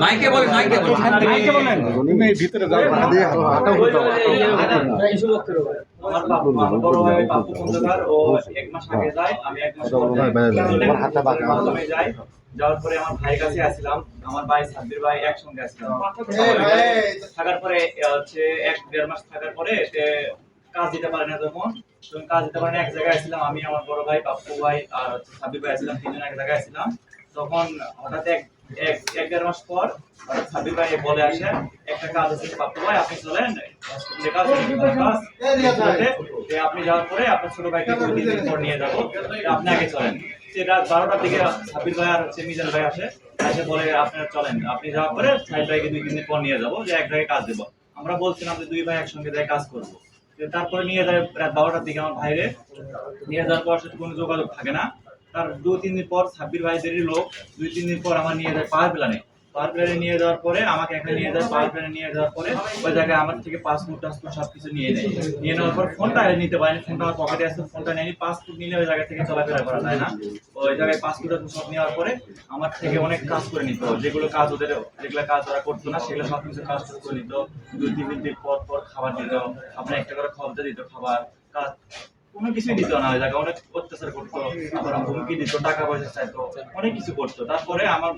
মাইকে বলেন মাইকে বলেন ভিতরে যাও হাঁটাও করতে আমার বাবু আমার বড় ভাই বাবু খন্দকার ও এক মাস আগে যায় আমি এক মাস পর যাই। আমার হাতটা বাঁকা। প্রথমে যাই যাওয়ার পরে আমার ভাই কাছে আসছিলাম আমার ভাই সাব্বির ভাই একসঙ্গে আসছিলাম থাকার পরে হচ্ছে এক দেড় মাস থাকার পরে কাজ দিতে পারে না তখন তখন কাজ দিতে পারে না, এক জায়গায় আসছিলাম আমি, আমার বড় ভাই, পাপ্পু ভাই আর সাব্বির ভাই আসছিলাম, তিনজন এক জায়গায় আসছিলাম। তখন হঠাৎ এক এক এক দেড় মাস পর ভাই বলে একটা কাজ আছে ভাই, আপনি চলেন আপনি যাওয়ার পরে আপনার ছোট ভাইকে দুই তিন দিন পর নিয়ে যাব আপনি আগে চলেন। সে রাত বারোটার দিকে সাব্বির ভাই আর হচ্ছে মিজান ভাই আসে, এসে বলে আপনারা চলেন, আপনি যাওয়ার পরে সাহিদ ভাইকে দুই, তিন দিন পর নিয়ে যাব, যে এক জায়গায় কাজ দেবো। আমরা বলছিলাম যে দুই ভাই একসঙ্গে যাই কাজ করব। তারপরে নিয়ে যায় রাত বারোটার দিকে আমার ভাইরে। নিয়ে যাওয়ার পর সাথে কোনো যোগাযোগ থাকে না। তার দু তিন দিন পর ছাব্বিশ ভাইদেরই লোক দুই তিন দিন পর আমার নিয়ে যায় পাওয়ার প্ল্যানে। পাওয়ার নিয়ে যাওয়ার পরে, আমাকে এখানে নিয়ে নিয়ে যাওয়ার পরে ওই জায়গায় আমার থেকে পাসপোর্ট টাসপোর্ট সব কিছু নিয়ে নেয়। নিয়ে নেওয়ার পর ফোনটা নিতে পারেনি, ফোনটা আমার পকেটে আছে, ফোনটা নেয়নি, পাসপোর্ট নিলে ওই জায়গা থেকে চলাফেরা করা যায় না। ওই জায়গায় পাসপোর্ট সব নেওয়ার পরে আমার থেকে অনেক কাজ করে নিত, যেগুলো কাজ ওদের, যেগুলো কাজ ওরা করতো না, সেগুলো সব কিছু কাজ করে নিত। দুই তিন দিন পর পর খাবার দিত, আপনার একটা করে খবর দিত খাবার, কাজ কোনো কিছুই দিত না, ওই জায়গায় অনেক অত্যাচার করতো, আবার হুমকি দিত টাকা পয়সা চাইতো, অনেক কিছু করতো। তারপরে আমার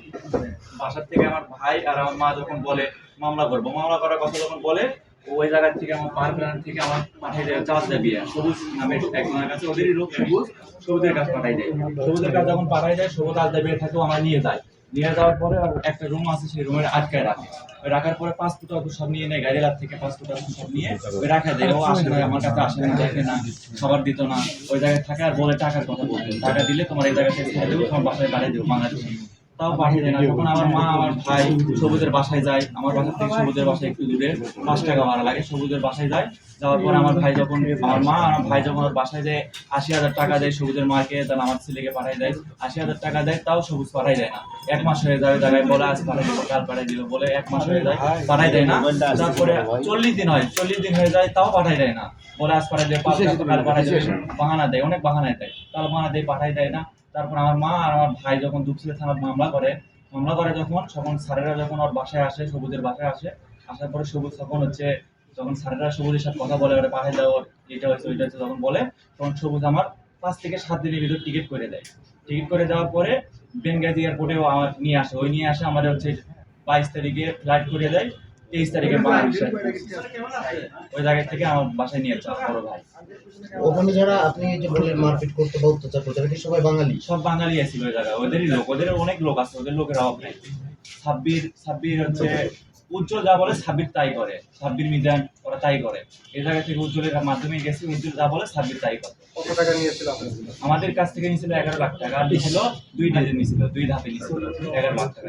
বাসার থেকে আমার ভাই আর আমার মা যখন বলে, মামলা করব মামলা করার কথা যখন বলে, ওই জায়গা থেকে আমার পার প্ল্যান থেকে আমার পাঠিয়ে দেয়, চার্জ দেয় বিয়ে। সবুজ নামের একজনের কাছে, ওদেরই লোক সবুজ, সবুজের কাছে পাঠাই দেয়। সবুজের কাছে যখন পাঠাই দেয়, সবুজ আজ দেবে থাকেও আমার নিয়ে যায়। নিয়ে যাওয়ার পরে একটা রুম আছে, সেই রুমের আটকায় রাখে। ওই রাখার পরে পাঁচ পাসপোর্ট অত সব নিয়ে নেয়, গাড়ি থেকে থেকে পাসপোর্ট ওষুধ সব নিয়ে ওই রাখা দেয়। ও আসে না, আমার কাছে আসে না, দেখে না খাবার দিত না। ওই জায়গায় থাকে আর বলে টাকার কথা বলতো। টাকা দিলে তোমার এই জায়গা থেকে ছেড়ে দেবো, তোমার বাসায় বাড়িয়ে দেবো, বাংলাদেশে। তাও পাঠিয়ে দেয় না। তখন আমার মা আমার ভাই সবুজের বাসায় যায় আমার বাসা থেকে সবুজের বাসায় একটু দূরে পাঁচ টাকা ভাড়া লাগে সবুজের বাসায় যায়। যাওয়ার পর আমার ভাই যখন আমার মা আর আমার ভাই যখন বাসায় যায় আশি হাজার টাকা দেয় সবুজের মাকে তাহলে আমার ছেলেকে পাঠাই দেয়। আশি হাজার টাকা দেয় তাও সবুজ পাঠাই দেয় না। এক মাস হয়ে ওই জায়গায় বলে আজ পাঠাই দিবো কাল পাঠাই দিবো বলে এক মাস হয়ে যায় পাঠাই দেয় না। তারপরে চল্লিশ দিন হয় চল্লিশ দিন হয়ে যায় তাও পাঠাই দেয় না। বলে আজ পাঠাই দেয় পাঠাই দেয়। বাহানা দেয় অনেক বাহানায় দেয়। তার বাহানা দেয় পাঠাই দেয় না। তারপর আমার মা আর আমার ভাই যখন দুপসিলে থানার মামলা করে মামলা করে যখন তখন স্যারেরা যখন ওর বাসায় আসে সবুজের বাসায় আসে আসার পরে সবুজ তখন হচ্ছে যখন স্যারেরা সবুজের সাথে কথা বলে ওরা পাঠিয়ে দেওয়া এটা হয়েছে ওইটা হচ্ছে যখন বলে তখন সবুজ আমার পাঁচ থেকে সাত দিনের ভিতর টিকিট করে দেয়। টিকিট করে দেওয়ার পরে বেনগাজি এয়ারপোর্টেও আমার নিয়ে আসে। ওই নিয়ে আসে আমাদের হচ্ছে বাইশ তারিখে ফ্লাইট করে দেয় তেইশ তারিখে বাংলাদেশে ওই জায়গা থেকে আমার বাসায় নিয়ে যাওয়া বড় ভাই। ওখানে যারা আপনি যে বললেন মারপিট করতে বা অত্যাচার করতে কি সবাই বাঙালি? সব বাঙালি আছিল ওই জায়গায় ওদেরই লোক ওদের অনেক লোক আছে ওদের লোকের অভাব নাই। সাব্বির সাব্বির হচ্ছে উজ্জ্বল যা বলে সাব্বির তাই করে। সাব্বির মিজান ওরা তাই করে। এই জায়গা থেকে উজ্জ্বলের মাধ্যমে গেছে উজ্জ্বল যা বলে সাব্বির তাই করে। কত টাকা নিয়েছিল আমাদের কাছ থেকে নিয়েছিল এগারো লাখ টাকা আর নিয়েছিল দুই ডিজে নিয়েছিল দুই ধাপে নিয়েছিল এগারো লাখ টাকা।